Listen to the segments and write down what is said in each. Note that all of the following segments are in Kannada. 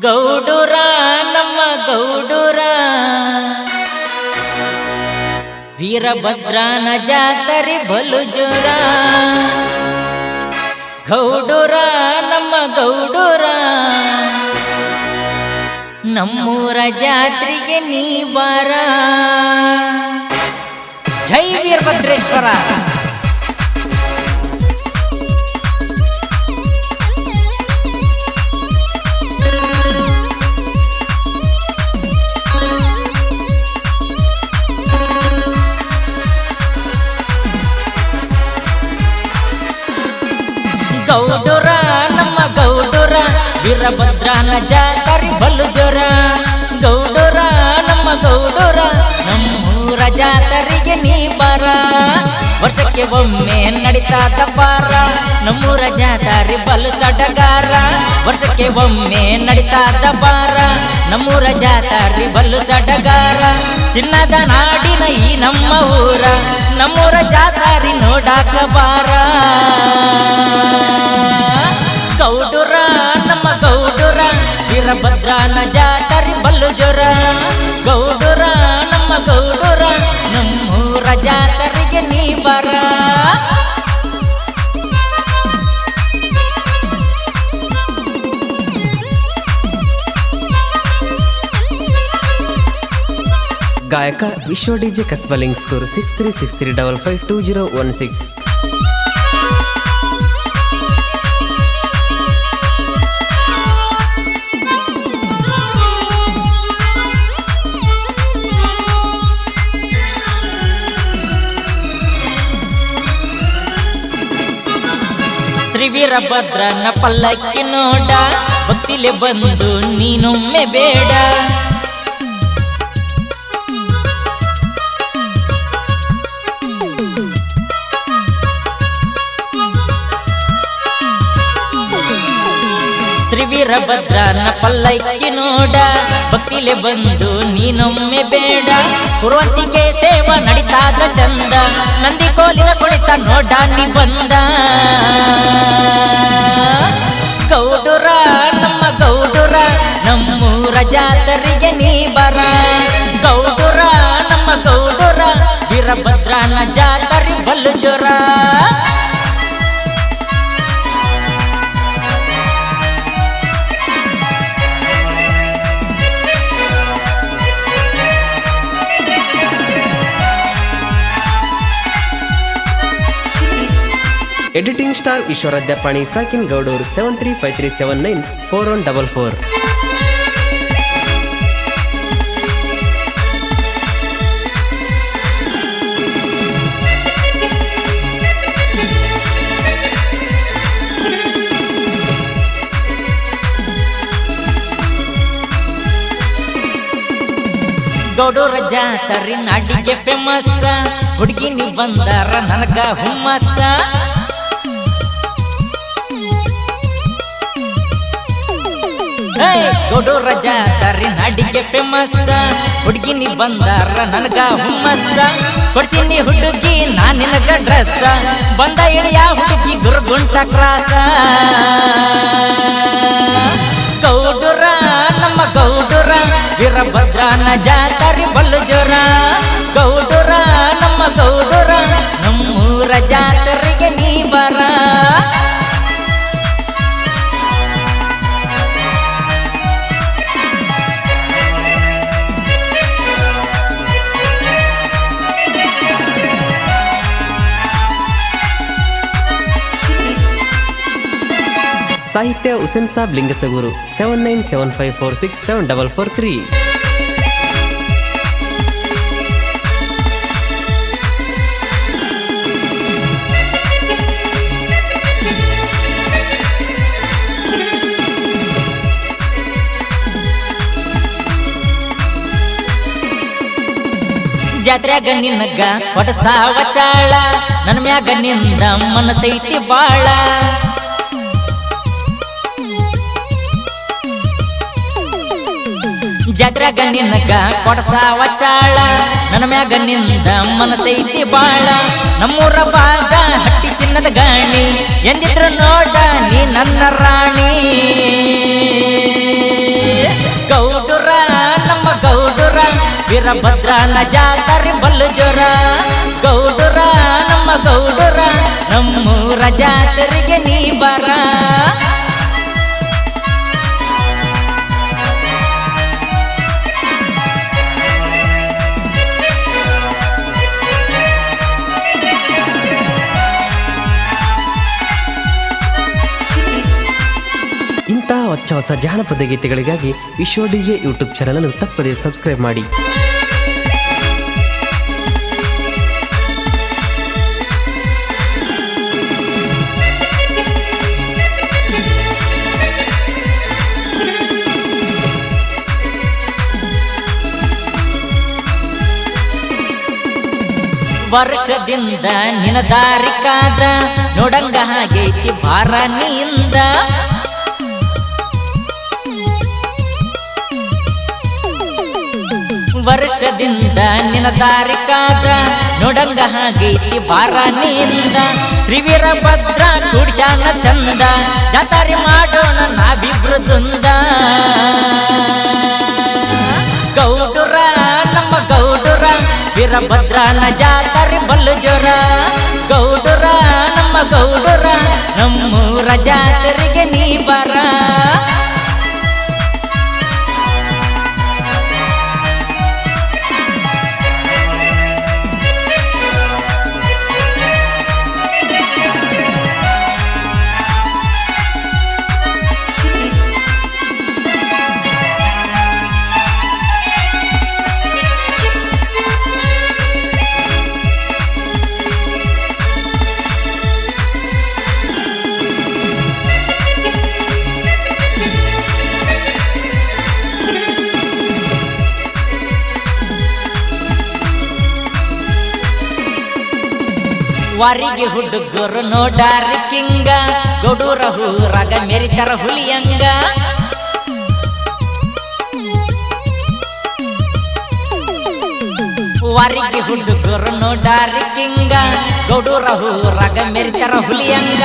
ಗೌಡುರ, ನಮ್ಮ ಗೌಡುರ. ವೀರಭದ್ರನ ಜಾತರಿ ಬಲು ಜೋರ ಗೌಡುರ, ನಮ್ಮ ಗೌಡುರ. ನಮ್ಮೂರ ಜಾತ್ರೆಗೆ ನೀ ಬಾರ. ಜೈ ವೀರಭದ್ರೇಶ್ವರ. ವೀರಭದ್ರನ ಜಾತರಿ ಬಲು ಜ್ವರ. ಗೌಡುರ, ನಮ್ಮ ಗೌಡರ, ನಮ್ಮೂರ ಜಾತರಿಗೆ ನೀ ಬರ. ವರ್ಷಕ್ಕೆ ಒಮ್ಮೆ ನಡಿತಾ ಬಾರ ನಮ್ಮೂರ ಜಾತರಿ ಬಲು ಸಡಗಾರ. ವರ್ಷಕ್ಕೆ ಒಮ್ಮೆ ನಡಿತಾ ಬಾರ ನಮ್ಮೂರ ಜಾತರಿ ಬಲು ಸಡಗಾರ. ಚಿನ್ನದ ನಾಡಿನ ಈ ನಮ್ಮ ಊರ, ನಮ್ಮೂರ ಜಾತಾರಿ ನೋಡಾಕ ಬಾರ. ವೀರಭದ್ರನ ಜಾತರಿ ಬಲ್ಲು ಜೋರ ಗೌಡುರ ನಮ್ಮ ಗೌಡುರ ನಮ್ಮೂರ ಜಾತರಿಗೆ ನೀ ಬರ ಗಾಯಕ ವಿಶ್ವ ಡಿಜೆ ಕಸ್ಬಲಿಂಗ್ score six three six three double five two zero one six Shri ವೀರಭದ್ರನ ಪಲ್ಲಕ್ಕಿ ನೋಡ ಭಕ್ತಿಲೆ ಬಂದು ನೀನೊಮ್ಮೆ ಬೇಡ. ವೀರಭದ್ರನ ಪಲ್ಲಕ್ಕಿ ನೋಡ ಭಕ್ತಿಲೆ ಬಂದು ನೀನೊಮ್ಮೆ ಬೇಡ. ಪುರ್ವಂತಿಕೆ ಸೇವಾ ನಡಿತಾದ ಚಂದ, ನಂದಿ ಕೋಲಿನ ಕುಳಿತ ನೋಡ ನೀ ಬಂದ. Gowdur editing star Ishwara ಸಾಕಿನ್ Gaudur seven three five three seven nine four one double four ಗೌಡೂರ ಜಾತರಿ ನಾಡಿಗೆ ಫೇಮಸ್ ಹುಡುಗಿ ನೀ ಬಂದಾರ, ನನಗ ಹುಮ್ಮಸ್ಸ. ಹೇ, ರಜಾ ತರಿ ನಾಡಿಗೆ ಫೇಮಸ್ ಹುಡುಗಿ ನೀ ಬಂದಾರ ನನಗ ಹುಮ್ಮಸ್ಸ. ಕೊಡ್ತೀನಿ ಹುಡುಗಿ ನಾ ನಿನಗ ಡ್ರೆಸ್ ಬಂದ ಇಳಿಯ ಹುಡುಗಿ ದುರ್ಗುಂಟ ಕ್ರಾಸ. ಗೌಡುರ ನಮ್ಮ ಗೌಡುರ ವೀರಭದ್ರನ ಜಾತರಿ ಬಲ್ಲು ಜೋರ ಗೌಡುರ ಸಾಹಿತ್ಯ Hussain Sab Lingasugur seven nine seven five four six seven double four three ಜಾತ್ರ್ಯಾಗ ನಿನಗ ಹೊಡಸಾವ ಚಾಳ ನನ್ನ ಮ್ಯಾಗ ನಿಂದ ಮನಸೈತಿ ಬಾಳ. ಜಗ್ರಾಗ ಗಣ್ಣಿನ ಕೊಡಸಾವ ಚಾಳ. ನನ್ನ ಮ್ಯಾಗ ಅಮ್ಮನ ಮನಸೈತಿ ಬಾಳ. ನಮ್ಮೂರ ಬಾದ ಹಟ್ಟಿ ಚಿನ್ನದ ಗಾಣಿ. ಎಂದಿದ್ರು ನೋಡ ನೀ ನನ್ನ ರಾಣಿ. ಗೌಡುರ, ನಮ್ಮ ಗೌಡುರ ವೀರಭದ್ರನ ಜಾತರಿ ಬಲ್ಲು ಜ್ವರ ಗೌಡುರ, ನಮ್ಮ ಗೌಡುರ, ನಮ್ಮೂರ ಜಾತರಿಗೆ ನೀ ಬರ. ಹೊಸ ಜಾನಪದ ಗೀತೆಗಳಿಗಾಗಿ ವಿಶ್ವ ಡಿಜೆ ಯೂಟ್ಯೂಬ್ ಚಾನಲ್ ಅನ್ನು ತಪ್ಪದೇ ಸಬ್ಸ್ಕ್ರೈಬ್ ಮಾಡಿ. ವರ್ಷದಿಂದ ನಿನ ದಾರಿಕಾದ ನೋಡಂಗ ಹಾಗೈತಿ ಭಾರ ನಿಂದ. ವರ್ಷದಿಂದ ನಿನ ದಾರಿಕಾದ ನೋಡಂಗ ಹಾಗೆ ಬಾರ ನಿಂದ. ತ್ರಿವೀರ ಭದ್ರ ಕುಡ್ಶಾನ ಚಂದ. ಜಾತಾರಿ ಮಾಡೋಣ ನಾವಿಬ್ರು ತುಂದ ಗೌಡುರ, ನಮ್ಮ ಗೌಡುರ, ವೀರಭದ್ರನ ಜಾತಾರಿ ಬಲ್ಲು ಜ್ವರ ಗೌಡುರ, ನಮ್ಮ ಗೌಡುರ, ನಮ್ಮೂರ ಜಾತರಿಗೆ ನೀ ಬರ. ವಾರಿಗೆ ಹುಡುಗರು ನೋಡಾರಿ ಕಿಂಗ. ಗೌಡೂರ ಹೂರಾಗ ಮೆರಿತರ ಹುಲಿಯಂಗ. ವಾರಿಗೆ ಹುಡುಗರು ನೋಡಾರಿ ಕಿಂಗ. ಗೌಡೂರ ಹೂರಾಗ ಮೆರಿತರ ಹುಲಿಯಂಗ.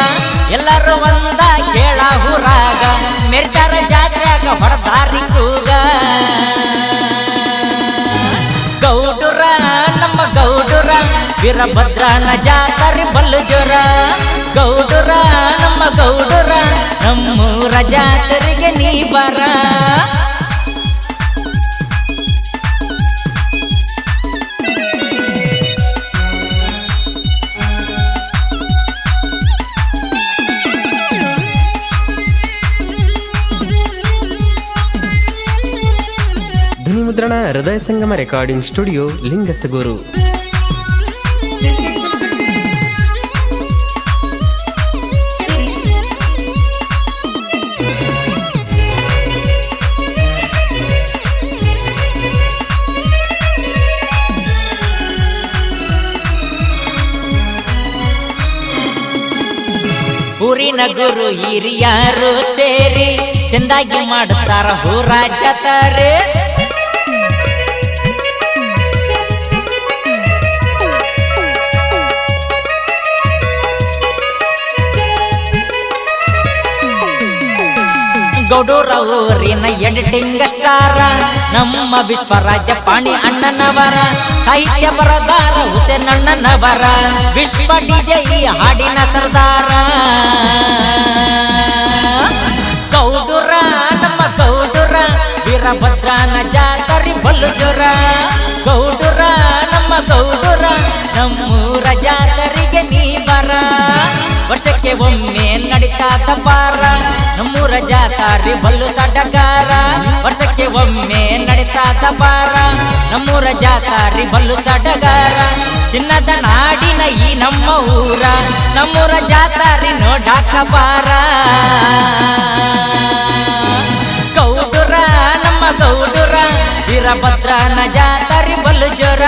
ಎಲ್ಲರೂ ಒಂದ ಕೇಳ ಹೂರಾಗ ಮೆರಿತರ ಜಾತ್ರೆಯಾಗ ಹೊಡೆದಾರಿ ಕೂಗ. ವೀರಭದ್ರನ ಜಾತರಿ ಬಲ್ಲು ಜ್ವರ ಗೌಡರ, ನಮ್ಮ ಗೌಡರ, ನಮ್ಮೂರ ಜಾತರಿಗೆ ನೀ ಬರ. ಧ್ವನಿಮುದ್ರಣ ಹೃದಯ ಸಂಗಮ ರೆಕಾರ್ಡಿಂಗ್ ಸ್ಟುಡಿಯೋ ಲಿಂಗಸಗೂರು. ಗುರು ಹಿರಿಯರು ಸೇರಿ ಚೆಂದಾಗಿ ಮಾಡುತ್ತಾರ ಹೂರ ಜಾತ್ರೆ ಎಡಿಟಿಂಗ್ ಸ್ಟಾರ, ನಮ್ಮ ವಿಶ್ವರಾಜ್ಯ ಪಾಣಿ ಅಣ್ಣನವರ, ಸಾಹಿತ್ಯ ಬರದಾರ, ಹುಸೇನ್ ಅಣ್ಣನವರ, ವಿಶ್ವ ವಿಜಯಿ ಹಾಡಿನ ಸರ್ದಾರ. ಗೌಡುರ, ನಮ್ಮ ಗೌಡುರ, ವೀರಭದ್ರನ ಜಾತರಿ ಬಲ್ಲುಜುರ. ಕೌದುರ ಗೌಡುರ, ನಮ್ಮ ಗೌಡುರ ನಮ್ಮೂರ ಒಮ್ಮೆ ನಡೀತಾ ಪಾರ. ನಮ್ಮೂರ ಜಾತಾರಿ ಬಲ್ಲು ಸಡಗಾರ. ವರ್ಷಕ್ಕೆ ಒಮ್ಮೆ ನಡೀತಾ ಪಾರ. ನಮ್ಮೂರ ಜಾತಾರಿ ಬಲ್ಲು ಸಡಗಾರ. ಚಿನ್ನದ ನಾಡಿನ ಈ ನಮ್ಮ ಊರ. ನಮ್ಮೂರ ಜಾತಾರಿ ನೋಡಾಕ ಬಾರ ಗೌಡುರ, ನಮ್ಮ ಗೌಡುರ. ವೀರಭದ್ರನ ಜಾತಾರಿ ಬಲ್ಲು ಜೋರ